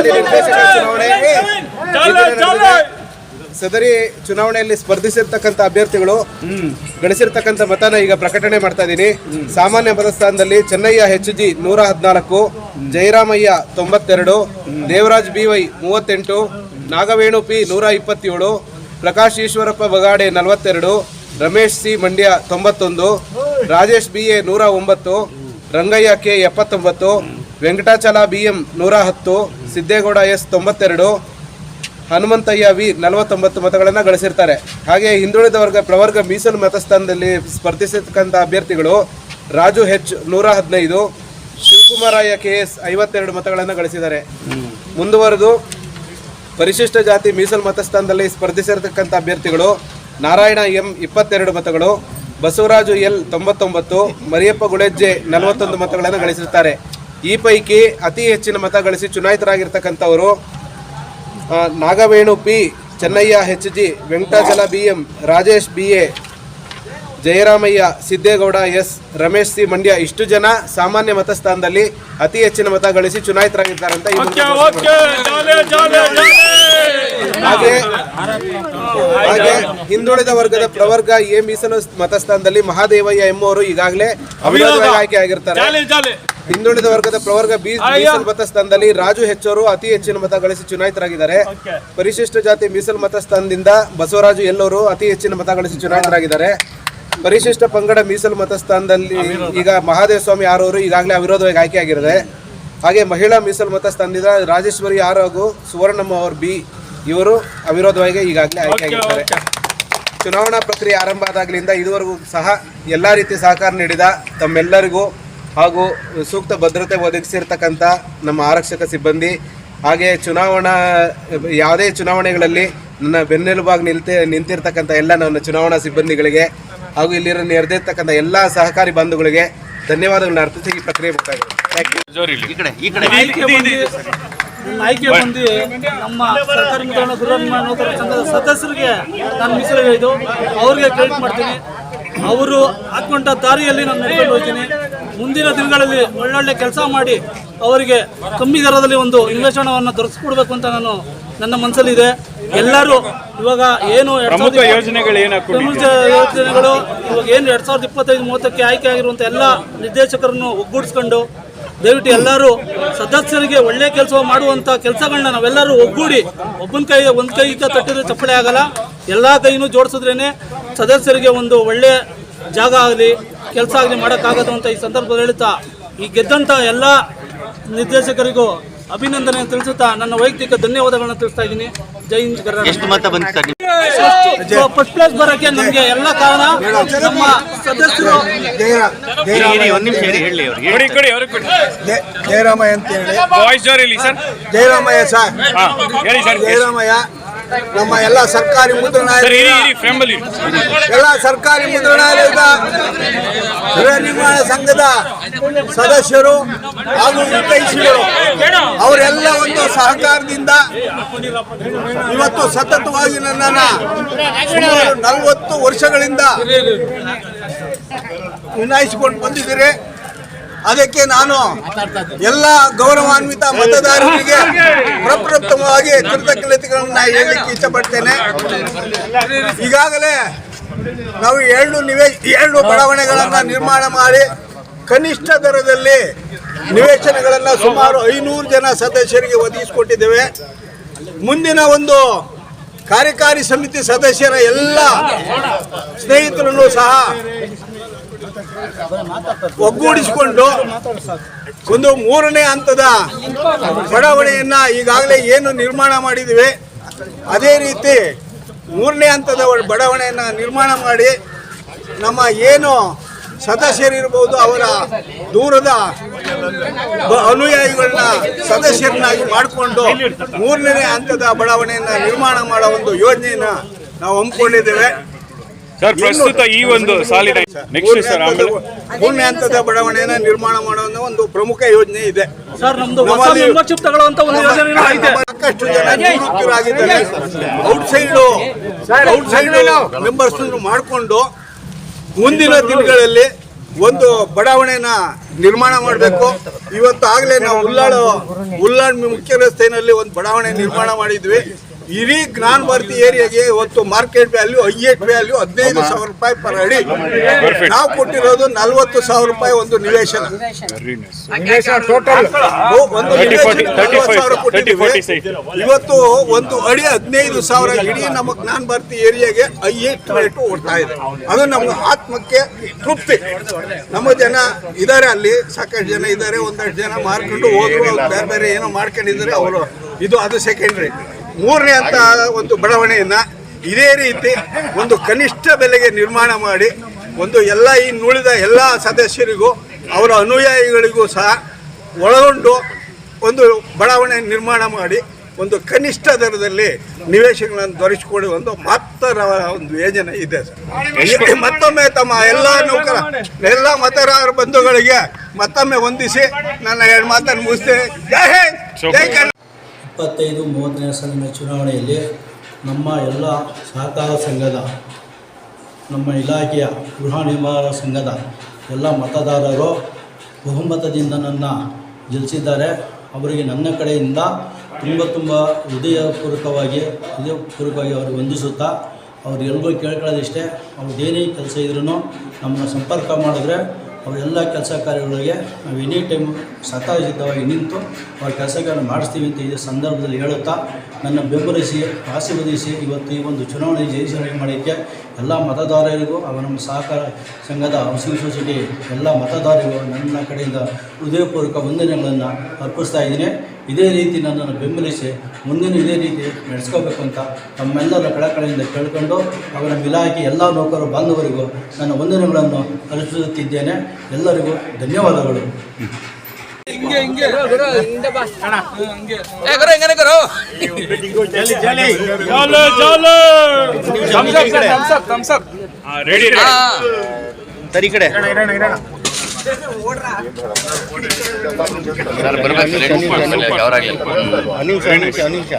ಚುನಾವಣೆ ಸದರಿ ಚುನಾವಣೆಯಲ್ಲಿ ಸ್ಪರ್ಧಿಸಿರ್ತಕ್ಕಂಥ ಅಭ್ಯರ್ಥಿಗಳು ಗಳಿಸಿರ್ತಕ್ಕಂಥ ಮತನ ಈಗ ಪ್ರಕಟಣೆ ಮಾಡ್ತಾ ಇದ್ದೀನಿ. ಸಾಮಾನ್ಯ ಮತಸ್ಥಾನದಲ್ಲಿ ಚೆನ್ನಯ್ಯ ಎಚ್ ಜಿ ನೂರ ಹದಿನಾಲ್ಕು ಜಯರಾಮಯ್ಯ ತೊಂಬತ್ತೆರಡು ದೇವರಾಜ್ ಬಿ ವೈ ಮೂವತ್ತೆಂಟು ನಾಗವೇಣು ಪಿ ನೂರ ಇಪ್ಪತ್ತೇಳು ಪ್ರಕಾಶ್ ಈಶ್ವರಪ್ಪ ಬಗಾಡೆ ನಲವತ್ತೆರಡು ರಮೇಶ್ ಸಿ ಮಂಡ್ಯ ತೊಂಬತ್ತೊಂದು ರಾಜೇಶ್ ಬಿ ಎ ನೂರ ಒಂಬತ್ತು ರಂಗಯ್ಯ ಕೆ ಎಪ್ಪತ್ತೊಂಬತ್ತು ವೆಂಕಟಾಚಲ ಬಿ ಎಂ ನೂರ ಹತ್ತು, ಸಿದ್ದೇಗೌಡ ಎಸ್ ತೊಂಬತ್ತೆರಡು, ಹನುಮಂತಯ್ಯ ವಿ ನಲವತ್ತೊಂಬತ್ತು ಮತಗಳನ್ನು ಗಳಿಸಿರ್ತಾರೆ. ಹಾಗೆ ಹಿಂದುಳಿದ ವರ್ಗ ಪ್ರವರ್ಗ ಮೀಸಲು ಮತಸ್ಥಾನದಲ್ಲಿ ಸ್ಪರ್ಧಿಸಿರ್ತಕ್ಕಂಥ ಅಭ್ಯರ್ಥಿಗಳು ರಾಜು ಹೆಚ್ ನೂರ ಹದಿನೈದು ಶಿವಕುಮಾರಯ್ಯ ಕೆ ಎಸ್ ಐವತ್ತೆರಡು ಮತಗಳನ್ನು ಗಳಿಸಿದ್ದಾರೆ. ಮುಂದುವರೆದು ಪರಿಶಿಷ್ಟ ಜಾತಿ ಮೀಸಲು ಮತಸ್ಥಾನದಲ್ಲಿ ಸ್ಪರ್ಧಿಸಿರತಕ್ಕಂಥ ಅಭ್ಯರ್ಥಿಗಳು ನಾರಾಯಣ ಎಂ ಇಪ್ಪತ್ತೆರಡು ಮತಗಳು, ಬಸವರಾಜು ಎಲ್ ತೊಂಬತ್ತೊಂಬತ್ತು, ಮರಿಯಪ್ಪ ಗುಳೆಜ್ಜೆ ನಲವತ್ತೊಂದು ಮತಗಳನ್ನು ಗಳಿಸಿರ್ತಾರೆ. ಈ ಪೈಕಿ ಅತಿ ಹೆಚ್ಚಿನ ಮತ ಗಳಿಸಿ ಚುನಾಯಿತರಾಗಿರ್ತಕ್ಕಂಥವರು Nagavenu P, Chennaiah H G, Venkatachala B M, Rajesh B A Jayaramaiah Siddegowda S. Ramesh C. Mandya ಇಷ್ಟು ಜನ ಸಾಮಾನ್ಯ ಮತಸ್ಥಾನದಲ್ಲಿ ಅತಿ ಹೆಚ್ಚಿನ ಮತ ಗಳಿಸಿ ಚುನಾಯಿತರಾಗಿದ್ದಾರೆ ಅಂತ. ಹಾಗೆ ಹಾಗೆ ಹಿಂದುಳಿದ ವರ್ಗದ ಪ್ರವರ್ಗ ಎ ಮೀಸಲು ಮತಸ್ಥಾನದಲ್ಲಿ ಮಹಾದೇವಯ್ಯ ಎಂಬುವರು ಈಗಾಗಲೇ ಅವಿರೋಧವಾಗಿ ಆಯ್ಕೆ ಆಗಿರ್ತಾರೆ ಹಿಂದುಳಿದ ವರ್ಗದ ಪ್ರವರ್ಗ ಬಿ ಮೀಸಲು ಮತಸ್ಥಾನದಲ್ಲಿ ರಾಜು ಹೆಚ್ಚವರು ಅತಿ ಹೆಚ್ಚಿನ ಮತ ಗಳಿಸಿ ಚುನಾಯಿತರಾಗಿದ್ದಾರೆ. ಪರಿಶಿಷ್ಟ ಜಾತಿ ಮೀಸಲು ಮತಸ್ಥಾನದಿಂದ ಬಸವರಾಜು ಎಲ್ಲೋರು ಅತಿ ಹೆಚ್ಚಿನ ಮತ ಗಳಿಸಿ ಚುನಾಯಿತರಾಗಿದ್ದಾರೆ. ಪರಿಶಿಷ್ಟ ಪಂಗಡ ಮೀಸಲು ಮತಸ್ಥಾನದಲ್ಲಿ ಈಗ ಮಹಾದೇವ ಸ್ವಾಮಿ ಯಾರವರು ಈಗಾಗಲೇ ಅವಿರೋಧವಾಗಿ ಆಯ್ಕೆ ಆಗಿರದೆ ಹಾಗೆ ಮಹಿಳಾ ಮೀಸಲು ಮತಸ್ಥಾನದಿಂದ ರಾಜೇಶ್ವರಿ ಆರ್ ಹಾಗೂ ಸುವರ್ಣಮ್ಮ ಅವರು ಬಿ ಇವರು ಅವಿರೋಧವಾಗಿ ಈಗಾಗಲೇ ಆಯ್ಕೆ ಆಗಿರ್ತಾರೆ ಚುನಾವಣಾ ಪ್ರಕ್ರಿಯೆ ಆರಂಭ ಆದಾಗಲಿಂದ ಇದುವರೆಗೂ ಸಹ ಎಲ್ಲ ರೀತಿ ಸಹಕಾರ ನೀಡಿದ ತಮ್ಮೆಲ್ಲರಿಗೂ ಹಾಗೂ ಸೂಕ್ತ ಭದ್ರತೆ ಒದಗಿಸಿರ್ತಕ್ಕಂಥ ನಮ್ಮ ಆರಕ್ಷಕ ಸಿಬ್ಬಂದಿ ಹಾಗೆ ಚುನಾವಣಾ ಯಾವುದೇ ಚುನಾವಣೆಗಳಲ್ಲಿ ನನ್ನ ಬೆನ್ನೆಲುಬಾಗಿ ನಿಲ್ತೆ ನಿಂತಿರ್ತಕ್ಕಂಥ ಎಲ್ಲ ನನ್ನ ಚುನಾವಣಾ ಸಿಬ್ಬಂದಿಗಳಿಗೆ ಹಾಗೂ ಇಲ್ಲಿರೋ ನೆರೆದಿರ್ತಕ್ಕಂಥ ಎಲ್ಲ ಸಹಕಾರಿ ಬಂಧುಗಳಿಗೆ ಧನ್ಯವಾದಗಳನ್ನ ಅರ್ಪಿಸಿ ಈ ಪ್ರಕ್ರಿಯೆ ನನ್ನ ಆಯ್ಕೆ ಬಂದು ನಮ್ಮ ಸರ್ಕಾರಿ ಮುದ್ರಣ ಗೃಹ ಸಂಘದ ಸದಸ್ಯರಿಗೆ ನಾನು ಮೀಸಲು ಹೇಳಿದ್ದು ಅವ್ರಿಗೆ ಕ್ರೆಡಿಟ್ ಮಾಡ್ತೀನಿ. ಅವರು ಹಾಕೊಂಡ ದಾರಿಯಲ್ಲಿ ನಾನು ನಡ್ಕೊಂಡು ಹೋಗ್ತೀನಿ. ಮುಂದಿನ ದಿನಗಳಲ್ಲಿ ಒಳ್ಳೊಳ್ಳೆ ಕೆಲಸ ಮಾಡಿ ಅವರಿಗೆ ಕಮ್ಮಿ ದರದಲ್ಲಿ ಒಂದು ನಿವೇಶನವನ್ನು ದೊರಕಿಸ್ಕೊಡ್ಬೇಕು ಅಂತ ನಾನು ನನ್ನ ಮನಸ್ಸಲ್ಲಿದೆ ಎಲ್ಲರೂ ಇವಾಗ ಏನು ಪ್ರಮುಖ ಯೋಜನೆಗಳು ಯೋಜನೆಗಳು ಇವಾಗ ಏನು ಎರಡ್ ಸಾವಿರದ ಇಪ್ಪತ್ತೈದು ಮೂವತ್ತಕ್ಕೆ ಆಯ್ಕೆ ಆಗಿರುವಂಥ ಎಲ್ಲ ನಿರ್ದೇಶಕರನ್ನು ಒಗ್ಗೂಡಿಸ್ಕೊಂಡು ದಯವಿಟ್ಟು ಎಲ್ಲರೂ ಸದಸ್ಯರಿಗೆ ಒಳ್ಳೆ ಕೆಲಸ ಮಾಡುವಂಥ ಕೆಲಸಗಳನ್ನ ನಾವೆಲ್ಲರೂ ಒಗ್ಗೂಡಿ ಒಬ್ಬನ ಕೈ ಒಂದು ಕೈ ತಟ್ಟಿದ್ರೆ ಚಪ್ಪಳೆ ಆಗಲ್ಲ. ಎಲ್ಲ ಕೈನೂ ಜೋಡಿಸಿದ್ರೇನೆ ಸದಸ್ಯರಿಗೆ ಒಂದು ಒಳ್ಳೆ ಜಾಗ ಆಗಲಿ ಕೆಲಸ ಆಗಲಿ ಮಾಡೋಕ್ಕಾಗೋದು ಅಂತ ಈ ಸಂದರ್ಭದಲ್ಲಿ ಹೇಳ್ತಾ ಈ ಗೆದ್ದಂಥ ಎಲ್ಲ ನಿರ್ದೇಶಕರಿಗೂ ಅಭಿನಂದನೆ ತಿಳಿಸುತ್ತಾ ನನ್ನ ವೈಯಕ್ತಿಕ ಧನ್ಯವಾದಗಳನ್ನ ತಿಳಿಸ್ತಾ ಇದ್ದೀನಿ. ಜೈ ಹಿಂದ್ ಕರ್ನಾಟಕ ಎಷ್ಟು ಮತ ಬಂತು ಸರ್ ಫಸ್ಟ್ ಪ್ಲೇಸ್ ಬರೋಕ್ಕೆ ನಮಗೆ ಎಲ್ಲ ಕಾರಣ ನಮ್ಮ ಸದಸ್ಯರು. ಜಯರಾಮಯ್ಯ ಅಂತ ಹೇಳಿ. ಜಯರಾಮಯ್ಯ ಸರ್. ಹಾ ಹೇಳಿ ಸರ್. ಜಯರಾಮಯ್ಯ. ನಮ್ಮ ಎಲ್ಲ ಸರ್ಕಾರಿ ಮುದ್ರಣಾಲಯ ಎಲ್ಲ ಸರ್ಕಾರಿ ಮುದ್ರಣಾಲಯದ ಗೃಹ ನಿರ್ಮಾಣ ಸಂಘದ ಸದಸ್ಯರು ಹಾಗೂ ಹಿತೈಷಿಗಳು ಅವರೆಲ್ಲ ಒಂದು ಸಹಕಾರದಿಂದ ಇವತ್ತು ಸತತವಾಗಿ ನನ್ನನ್ನು ಸುಮಾರು ನಲವತ್ತು ವರ್ಷಗಳಿಂದ ವಿನಾಯಿಸಿಕೊಂಡು ಬಂದಿದ್ದೀರಿ. ಅದಕ್ಕೆ ನಾನು ಎಲ್ಲ ಗೌರವಾನ್ವಿತ ಮತದಾರರಿಗೆ ಪ್ರಪ್ರಥಮವಾಗಿ ಕೃತಜ್ಞತೆಗಳನ್ನ ಹೇಳಲಿಕ್ಕೆ ಇಷ್ಟಪಡ್ತೇನೆ. ಈಗಾಗಲೇ ನಾವು ಎರಡು ನಿವೇಶ ಎರಡು ಬಡಾವಣೆಗಳನ್ನು ನಿರ್ಮಾಣ ಮಾಡಿ ಕನಿಷ್ಠ ದರದಲ್ಲಿ ನಿವೇಶನಗಳನ್ನು ಸುಮಾರು ಐನೂರು ಜನ ಸದಸ್ಯರಿಗೆ ಒದಗಿಸಿಕೊಟ್ಟಿದ್ದೇವೆ. ಮುಂದಿನ ಒಂದು ಕಾರ್ಯಕಾರಿ ಸಮಿತಿ ಸದಸ್ಯರ ಎಲ್ಲ ಸ್ನೇಹಿತರನ್ನು ಸಹ ಒಗ್ಗೂಡಿಸಿಕೊಂಡು ಒಂದು ಮೂರನೇ ಹಂತದ ಬಡಾವಣೆಯನ್ನ ಈಗಾಗಲೇ ಏನು ನಿರ್ಮಾಣ ಮಾಡಿದ್ದೀವಿ ಅದೇ ರೀತಿ ಮೂರನೇ ಹಂತದ ಬಡಾವಣೆಯನ್ನು ನಿರ್ಮಾಣ ಮಾಡಿ ನಮ್ಮ ಏನು ಸದಸ್ಯರಿರ್ಬೋದು, ಅವರ ದೂರದ ಅನುಯಾಯಿಗಳನ್ನ ಸದಸ್ಯರನ್ನಾಗಿ ಮಾಡಿಕೊಂಡು ಮೂರನೇ ಹಂತದ ಬಡಾವಣೆಯನ್ನು ನಿರ್ಮಾಣ ಮಾಡೋ ಒಂದು ಯೋಜನೆಯನ್ನು ನಾವು ಹಮ್ಮಿಕೊಂಡಿದ್ದೇವೆ. ಸರ್ ಪ್ರಸ್ತುತ ಈ ಒಂದು ಸಾಲಿನ ನೆಕ್ಸ್ಟ್ ಸರ್ ಆಮೇಲೆ ಮೂರನೇ ಹಂತದ ಬಡಾವಣೆಯನ್ನು ನಿರ್ಮಾಣ ಮಾಡುವ ಒಂದು ಪ್ರಮುಖ ಯೋಜನೆ ಇದೆ. ಸರ್ ನಮ್ದು ಮೆಂಬರ್ಶಿಪ್ ತಗೊಳ್ಳುವಂತ ಒಂದು ಯೋಜನೆ ಐತೆ ಸಾಕಷ್ಟು ಜನ ನಿವೃತ್ತರಾಗಿದ್ದಾರೆ. ಔಟ್ಸೈಡ್ ಔಟ್ಸೈಡ್ ಮೆಂಬರ್ಸ್ ಮಾಡಿಕೊಂಡು ಮುಂದಿನ ದಿನಗಳಲ್ಲಿ ಒಂದು ಬಡಾವಣೆಯನ್ನ ನಿರ್ಮಾಣ ಮಾಡಬೇಕು. ಇವತ್ತು ಆಗಲೇ ನಾವು ಉಲ್ಲಾಳು ಉಲ್ಲಾಳ್ ಮುಖ್ಯ ರಸ್ತೆಯಲ್ಲಿ ಒಂದು ಬಡಾವಣೆ ನಿರ್ಮಾಣ ಮಾಡಿದ್ವಿ. ಇಡೀ ಜ್ಞಾನ ಭಾರತಿ ಏರಿಯಾಗೆ ಇವತ್ತು ಮಾರ್ಕೆಟ್ ವ್ಯಾಲ್ಯೂ ಐಎಟ್ ವ್ಯಾಲ್ಯೂ ಹದಿನೈದು ಸಾವಿರ ರೂಪಾಯಿ ಪರ್ ಅಡಿ. ನಾವು ಕೊಟ್ಟಿರೋದು ನಲ್ವತ್ತು ಸಾವಿರ ರೂಪಾಯಿ ಒಂದು ನಿವೇಶನ. ವೆರಿ ನೈಸ್ ಒಂದು 30, ನಿವೇಶನ 40, 40 ಸಾವಿರ 30, ಕೊಟ್ಟಿದ್ದೀವಿ. 40 ಸೈಟ್. ಇವತ್ತು ಒಂದು ಅಡಿ ಹದಿನೈದು ಸಾವಿರ ಇಡೀ ನಮ್ಮ ಜ್ಞಾನ ಭಾರತಿ ಏರಿಯಾಗೆ ಹೈಯೆಸ್ಟ್ ರೇಟು ಓಡ್ತಾ ಇದೆ. ಅದು ನಮ್ಮ ಆತ್ಮಕ್ಕೆ ತೃಪ್ತಿ. ನಮ್ಮ ಜನ ಇದ್ದಾರೆ ಅಲ್ಲಿ ಸಾಕಷ್ಟು ಜನ ಇದ್ದಾರೆ ಒಂದಷ್ಟು ಜನ ಮಾರ್ಕೊಂಡು ಹೋದ್ರು ಬೇರೆ ಬೇರೆ ಏನೋ ಮಾಡ್ಕೊಂಡಿದ್ದಾರೆ ಅವರು. ಇದು ಅದು ಸೆಕೆಂಡ್ರಿ ಮೂರನೇ ಅಂತ ಒಂದು ಬಡಾವಣೆಯನ್ನು ಇದೇ ರೀತಿ ಒಂದು ಕನಿಷ್ಠ ಬೆಲೆಗೆ ನಿರ್ಮಾಣ ಮಾಡಿ ಒಂದು ಎಲ್ಲ ಇನ್ನುಳಿದ ಎಲ್ಲ ಸದಸ್ಯರಿಗೂ ಅವರ ಅನುಯಾಯಿಗಳಿಗೂ ಸಹ ಒಳಗೊಂಡು ಒಂದು ಬಡಾವಣೆ ನಿರ್ಮಾಣ ಮಾಡಿ ಒಂದು ಕನಿಷ್ಠ ದರದಲ್ಲಿ ನಿವೇಶನಗಳನ್ನು ದೊರಕಿಸಿಕೊಡಿ ಒಂದು ಮಹತ್ತರ ಒಂದು ಯೋಜನೆ ಇದೆ ಸರ್. ಮತ್ತೊಮ್ಮೆ ತಮ್ಮ ಎಲ್ಲ ನೌಕರ, ಎಲ್ಲ ಮತದಾರ ಬಂಧುಗಳಿಗೆ ಮತ್ತೊಮ್ಮೆ ವಂದಿಸಿ ನನ್ನ ಎರಡು ಮಾತನ್ನು ಮುಗಿಸ್ತೇನೆ. ಜೈ ಇಪ್ಪತ್ತೈದು, ಮೂವತ್ತನೇ ಸಾಲಿನ ಚುನಾವಣೆಯಲ್ಲಿ ನಮ್ಮ ಎಲ್ಲ ಸಹಕಾರ ಸಂಘದ, ನಮ್ಮ ಇಲಾಖೆಯ ಗೃಹ ನಿರ್ಮಾಣ ಸಂಘದ ಎಲ್ಲ ಮತದಾರರು ಬಹುಮತದಿಂದ ನನ್ನ ಗೆಲ್ಲಿಸಿದ್ದಾರೆ ಅವರಿಗೆ ನನ್ನ ಕಡೆಯಿಂದ ತುಂಬ ತುಂಬ ಹೃದಯಪೂರ್ವಕವಾಗಿ ಹೃದಯಪೂರ್ವಕವಾಗಿ ಅವರು ವಂದಿಸುತ್ತಾ ಅವ್ರಿಗೆಲ್ರಿಗೂ ಕೇಳ್ಕೊಳ್ಳೋದಿಷ್ಟೇ. ಅವ್ರದ್ದೇನೇ ಕೆಲಸ ಇದ್ರೂ ನಮ್ಮನ್ನು ಸಂಪರ್ಕ ಮಾಡಿದ್ರೆ ಅವರೆಲ್ಲ ಕೆಲಸ ಕಾರ್ಯಗಳಿಗೆ ನಾವು ಎನಿ ಟೈಮ್ ಸತಾಯಿಸಿದ್ದವಾಗಿ ನಿಂತು ಅವ್ರ ಕೆಲಸಗಳನ್ನು ಮಾಡಿಸ್ತೀವಿ ಅಂತ ಇದೇ ಸಂದರ್ಭದಲ್ಲಿ ಹೇಳುತ್ತಾ ನನ್ನ ಬೆಂಬಲಿಸಿ ಆಶೀರ್ವದಿಸಿ ಇವತ್ತು ಈ ಒಂದು ಚುನಾವಣೆ ಜಯಿಸಿ ಮಾಡೋಕ್ಕೆ ಎಲ್ಲ ಮತದಾರರಿಗೂ ನಮ್ಮ ಸಹಕಾರ ಸಂಘದ ಹೌಸಿಂಗ್ ಸೊಸೈಟಿ ಎಲ್ಲ ಮತದಾರರಿಗೂ ನನ್ನ ಕಡೆಯಿಂದ ಹೃದಯಪೂರ್ವಕ ವಂದನೆಗಳನ್ನು ಅರ್ಪಿಸ್ತಾ ಇದ್ದೀನಿ. ಇದೇ ರೀತಿ ನನ್ನನ್ನು ಬೆಂಬಲಿಸಿ ಮುಂದಿನ ಇದೇ ರೀತಿ ನಡೆಸ್ಕೋಬೇಕು ಅಂತ ತಮ್ಮೆಲ್ಲರ ಕಳಕಳಿಯಿಂದ ಕೇಳ್ಕೊಂಡು ಅವರ ಇಲಾಖೆ ಎಲ್ಲ ನೌಕರರು ಬಾಂಧವರಿಗೂ ನನ್ನ ವಂದನೆಗಳನ್ನು ಅರ್ಪಿಸುತ್ತಿದ್ದೇನೆ. ಎಲ್ಲರಿಗೂ ಧನ್ಯವಾದಗಳು. ಚಾಲು ಚಾಲು ರೆಡಿ ಸರಿ ಈ ಕಡೆ. ಅನಿಮಿಷ ಅನಿಮಿಷ ಅನಿಮಿಷ